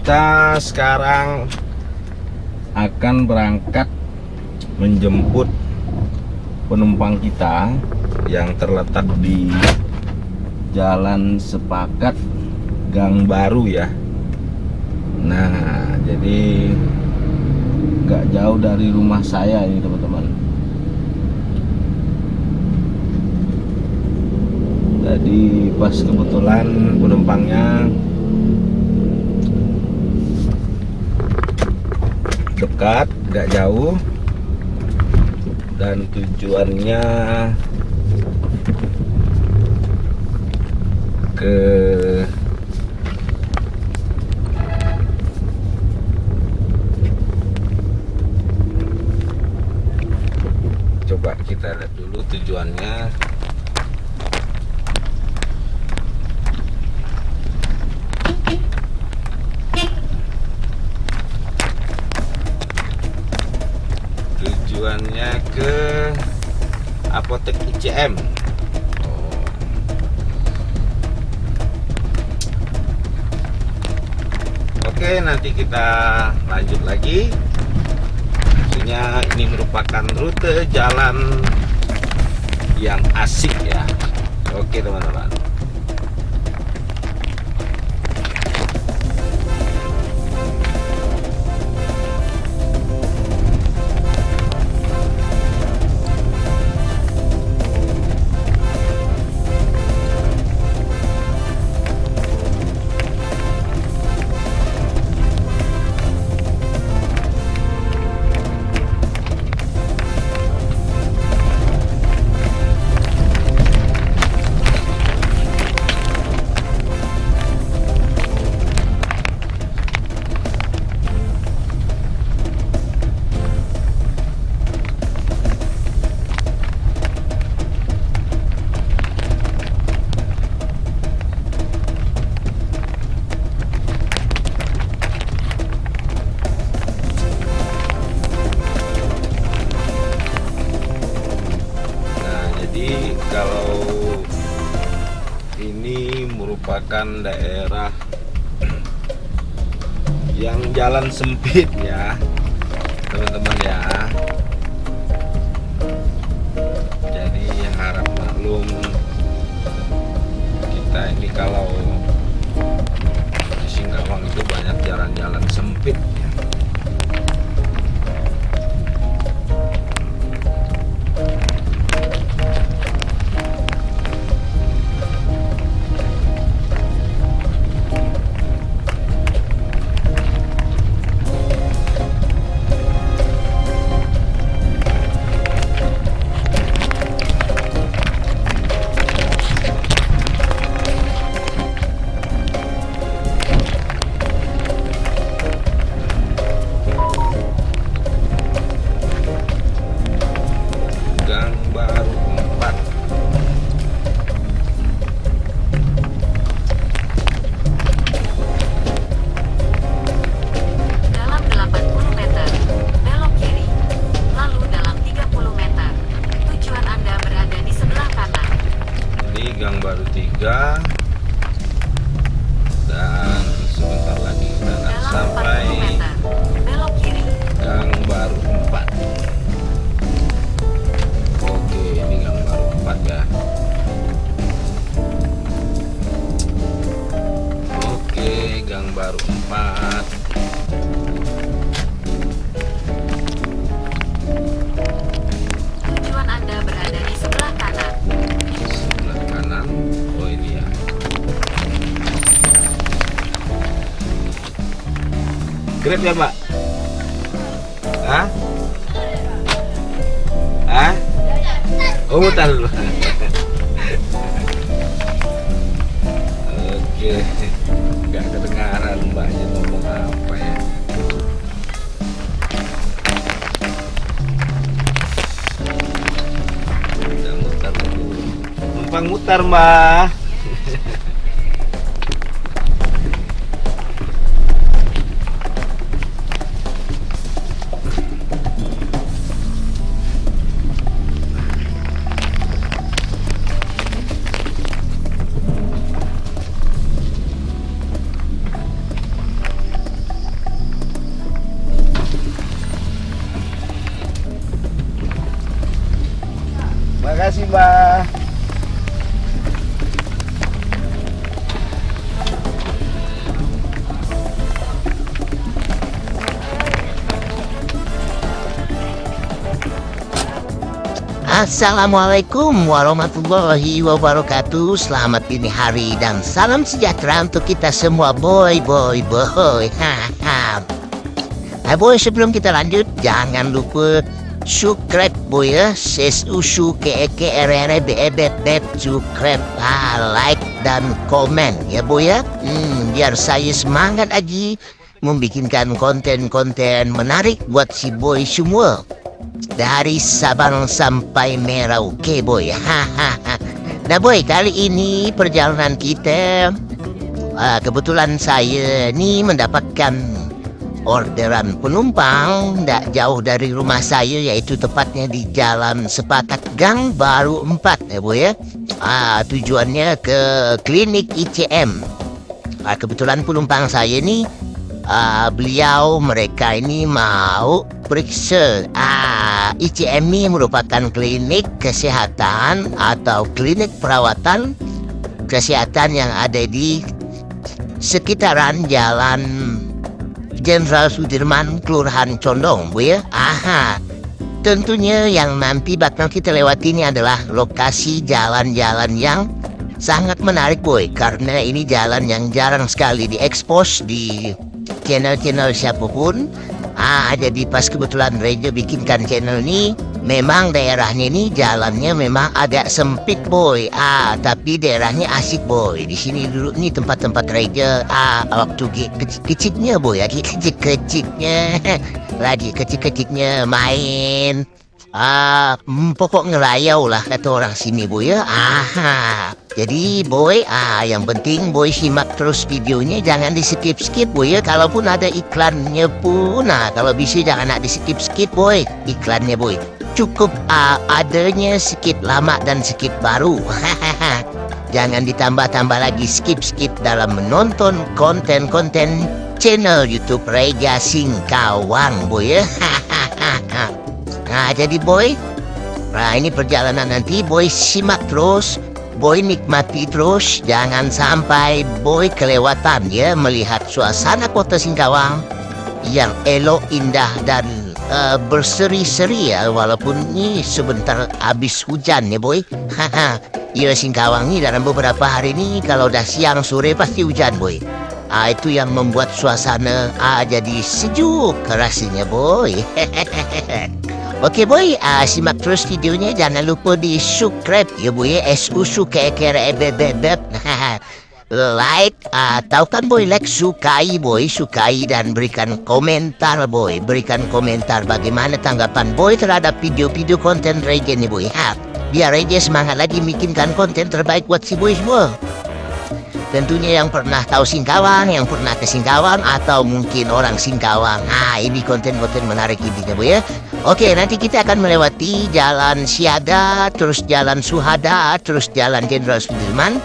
kita sekarang akan berangkat menjemput penumpang kita yang terletak di Jalan Sepakat Gang Baru ya. Nah, jadi nggak jauh dari rumah saya ini teman-teman. Jadi pas kebetulan penumpangnya dekat, nggak jauh. Dan tujuannya ke coba kita lihat dulu tujuannya apotek ICM Oh. Oke, nanti kita lanjut lagi. Tentunya ini merupakan rute jalan yang asik ya. Oke, teman-teman. Merupakan daerah yang jalan sempit ya, teman-teman ya. Jadi harap maklum kita ini kalau di Singkawang itu banyak jalan-jalan sempit ya. Grab ya mbak Hah? Hah? Oh mutar dulu. Oke. Gak kedengaran mbaknya ngomong apa ya? Udah mutar dulu Numpang mutar mbak Assalamualaikum warahmatullahi wabarakatuh. Selamat dini hari dan salam sejahtera untuk kita semua Boy, boy, boy. Nah boy sebelum kita lanjut Jangan lupa subscribe boy ya. Ses usu ke ke r r b e b b subscribe like dan komen ya boy ya. Hmm, biar saya semangat lagi membikinkan konten-konten menarik buat si boy semua dari Sabang sampai Merauke boy. Hahaha. Nah boy kali ini perjalanan kita ah, Kebetulan saya ni mendapatkan orderan penumpang Tak jauh dari rumah saya Yaitu tepatnya di Jalan Sepakat Gang Baru 4 ya boy ya ah, Tujuannya ke klinik ICM ah, Kebetulan penumpang saya ni ah, Beliau mereka ini mau periksa ah, ICM ini merupakan klinik kesehatan atau klinik perawatan kesehatan yang ada di sekitaran jalan Jenderal Sudirman, Kelurahan Condong, Bu ya. Aha. Tentunya yang nanti bakal kita lewati ini adalah lokasi jalan-jalan yang sangat menarik, boy. Karena ini jalan yang jarang sekali diekspos di channel-channel siapa pun. Ah, jadi pas kebetulan Rejo bikinkan channel ini, memang daerahnya ini jalannya memang agak sempit boy. Ah, tapi daerahnya asik boy. Di sini dulu nih tempat-tempat Rejo. Ah, waktu ge- kecil-kecilnya boy, lagi kecil-kecilnya, lagi kecil-kecilnya main. Ah, hmm, pokok ngelayau lah kata orang sini boy ya. Aha. Jadi boy, ah yang penting boy simak terus videonya jangan di skip skip boy ya. Kalaupun ada iklannya pun, nah kalau bisa jangan nak di skip skip boy iklannya boy. Cukup ah, adanya sedikit lama dan sedikit baru. jangan ditambah-tambah lagi skip skip dalam menonton konten-konten channel YouTube Reja Singkawang boy ya. Nah jadi boy? Nah ini perjalanan nanti. Boy simak terus. Boy nikmati terus. Jangan sampai boy kelewatan ya Melihat suasana kota Singkawang Yang elok indah dan eh, berseri-seri ya. Walaupun ini sebentar habis hujan ya boy. Haha Ya Singkawang ini dalam beberapa hari ini Kalau udah siang sore pasti hujan boy. Ah, itu yang membuat suasana ah, jadi sejuk rasanya boy Oke boy, ah, simak terus videonya. Jangan lupa di subscribe ya boy SU suka kere bebek like atau kan boy. Like sukai boy. Sukai dan berikan komentar boy. Berikan komentar bagaimana tanggapan boy terhadap video-video konten Rege nih boy ha. Biar Rege semangat lagi bikinkan konten terbaik buat si boy semua Tentunya yang pernah tahu Singkawang, yang pernah ke Singkawang, atau mungkin orang Singkawang. Nah, ini konten-konten menarik intinya, Bu ya. Oke, nanti kita akan melewati Jalan Siaga, terus Jalan Suhada, terus Jalan Jenderal Sudirman,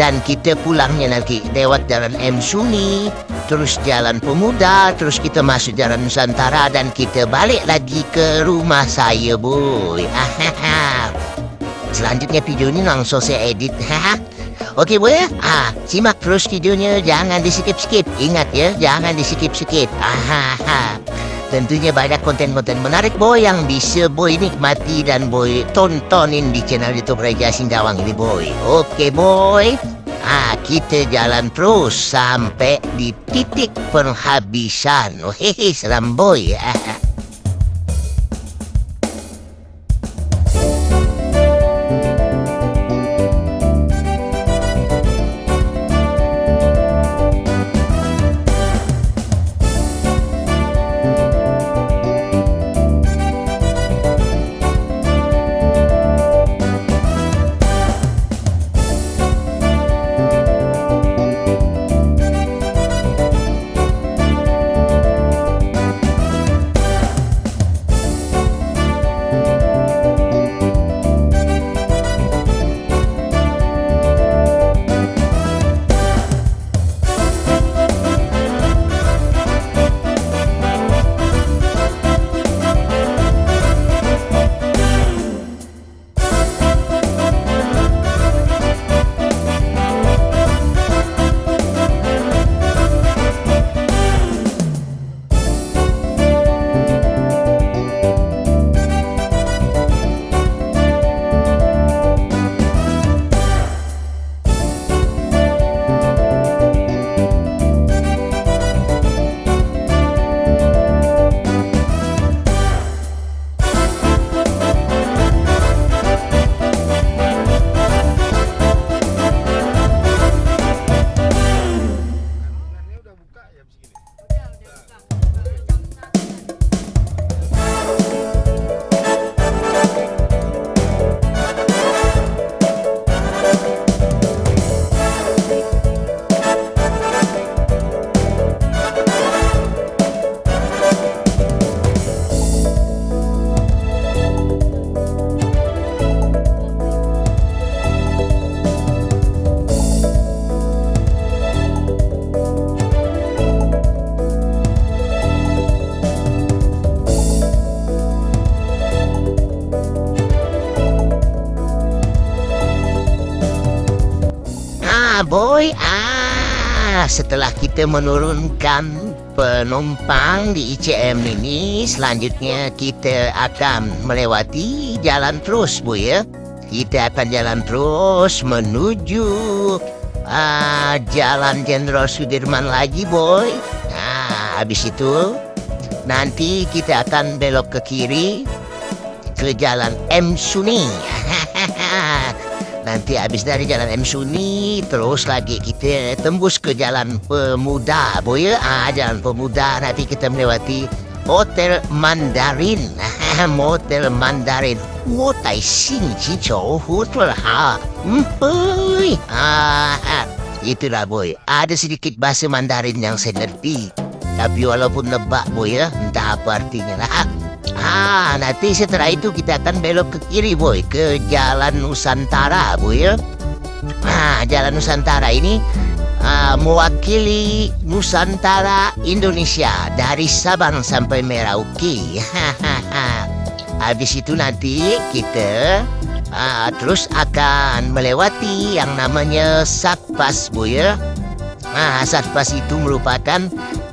dan kita pulangnya nanti lewat Jalan M. Suni, terus Jalan Pemuda, terus kita masuk Jalan Nusantara, dan kita balik lagi ke rumah saya, boy. Selanjutnya video ini langsung saya edit. Oke boy ya, ah simak terus videonya jangan di skip skip. Ingat ya, jangan di skip skip. Aha, Tentunya banyak konten-konten menarik boy yang bisa boy nikmati dan boy tontonin di channel YouTube Raja Singkawang ini boy. Oke boy. Ah, kita jalan terus sampai di titik penghabisan. Hehe, seram boy. boy. Ah, setelah kita menurunkan penumpang di ICM ini, selanjutnya kita akan melewati jalan terus, boy ya. Kita akan jalan terus menuju ah, Jalan Jenderal Sudirman lagi, boy. Nah, habis itu nanti kita akan belok ke kiri ke Jalan M Suni. Nanti habis dari Jalan M Suni terus lagi kita tembus ke Jalan Pemuda, boy. ya. Ah, Jalan Pemuda nanti kita melewati Hotel Mandarin. Motel Mandarin. Wo tai hu tu ha. Boy. Ah, itulah boy. Ada sedikit bahasa Mandarin yang saya ngerti. Tapi walaupun nebak boy ya, entah apa artinya lah. Ah, nanti setelah itu kita akan belok ke kiri boy ke Jalan Nusantara boy ya. Ah, Jalan Nusantara ini ah, mewakili Nusantara Indonesia dari Sabang sampai Merauke. Habis itu nanti kita ah, terus akan melewati yang namanya Satpas boy ya. Ah, Satpas itu merupakan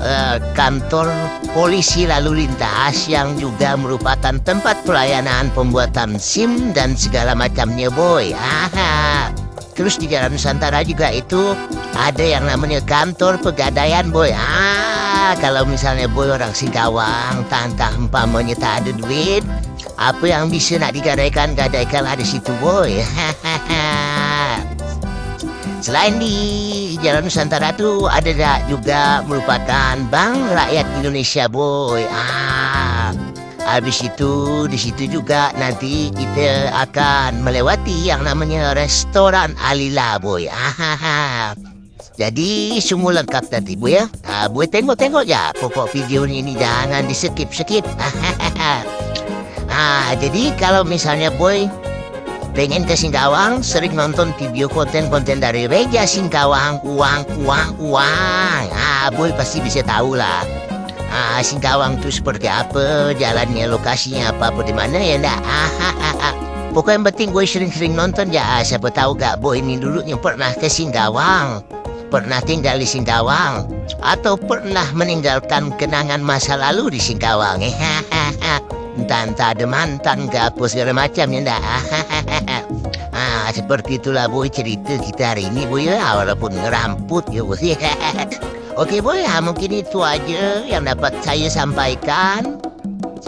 eh, kantor polisi lalu lintas yang juga merupakan tempat pelayanan pembuatan SIM dan segala macamnya boy. Aha. Terus di Jalan Nusantara juga itu ada yang namanya kantor pegadaian boy. Ah, kalau misalnya boy orang Singkawang, tantah umpamanya tak ada duit, apa yang bisa nak digadaikan, gadaikan ada situ boy. Hahaha. Selain di Jalan Nusantara tuh ada dah juga merupakan Bank Rakyat Indonesia boy. Ah, habis itu di situ juga nanti kita akan melewati yang namanya restoran Alila boy. Ah, jadi semua lengkap tadi boy ya. Ah, boy tengok-tengok ya pokok video ini jangan di skip skip. ah, jadi kalau misalnya boy pengen ke Singkawang, sering nonton video konten-konten dari Reja Singkawang, uang, uang, uang. Ah, boy pasti bisa tahu lah. Ah, Singkawang tuh seperti apa, jalannya, lokasinya apa, apa di mana ya ndak? Ah, ah, ah. Pokoknya yang penting gue sering-sering nonton ya. Siapa tahu gak boy ini dulu yang pernah ke Singkawang. Pernah tinggal di Singkawang. Atau pernah meninggalkan kenangan masa lalu di Singkawang. Eh, ha. Entah-entah ada mantan ke apa segala macam ndak? Ah, seperti itulah boy cerita kita hari ini boy ya. Walaupun ngeramput ya boy. Oke boy, ya, mungkin itu aja yang dapat saya sampaikan.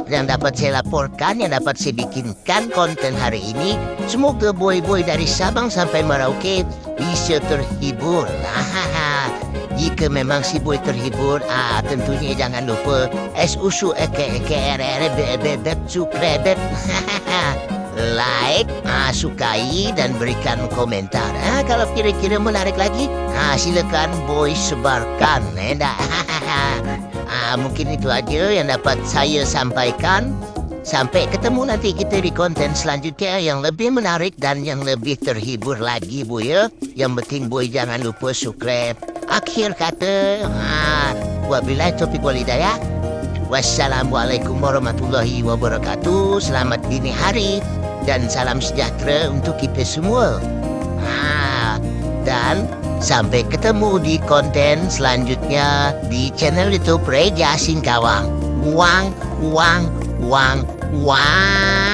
Yang dapat saya laporkan, yang dapat saya bikinkan konten hari ini. Semoga boy-boy dari Sabang sampai Merauke bisa terhibur. Jika memang si boy terhibur, ah tentunya jangan lupa es usu eke eke ere ere be be be su kredit. like, ah, sukai dan berikan komentar. Ah, kalau kira-kira menarik lagi, ah, silakan boy sebarkan. Eh, ah, mungkin itu aja yang dapat saya sampaikan. Sampai ketemu nanti kita di konten selanjutnya yang lebih menarik dan yang lebih terhibur lagi, Bu ya. Yang penting boy jangan lupa subscribe. Akhir kata, ah, wabillahi taufiq wal hidayah. Wassalamualaikum warahmatullahi wabarakatuh. Selamat dini hari dan salam sejahtera untuk kita semua. Ha, dan sampai ketemu di konten selanjutnya di channel YouTube Reja Singkawang. วาง ว้า